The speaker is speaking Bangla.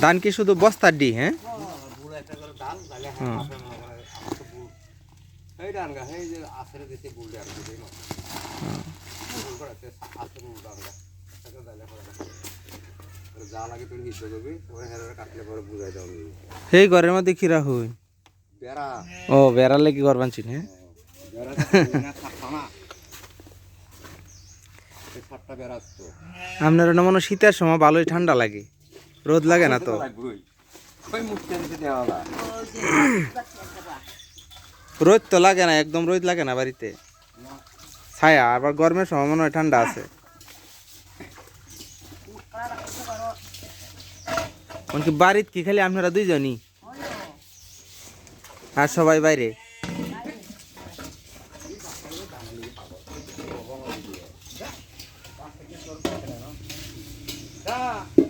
ধান কি শুধু বস্তার ডি হ্যাঁ? ডালে হ্যাঁ। লাগে সেই ঘরের মধ্যে খিরা হই। ও হ্যাঁ? বেড়া না থাকতো না। বেড়া আপনার না মনে হয় শীতের সময় ভালোই ঠান্ডা লাগে। রোদ লাগে না তো? রোদ তো লাগে না একদম রোদ লাগে না বাড়িতে। ছায়া আবার গরমের সময় মনে হয় ঠান্ডা আছে। বাড়িতে কি খালি আপনারা দুইজনই? আর সবাই বাইরে? Yeah.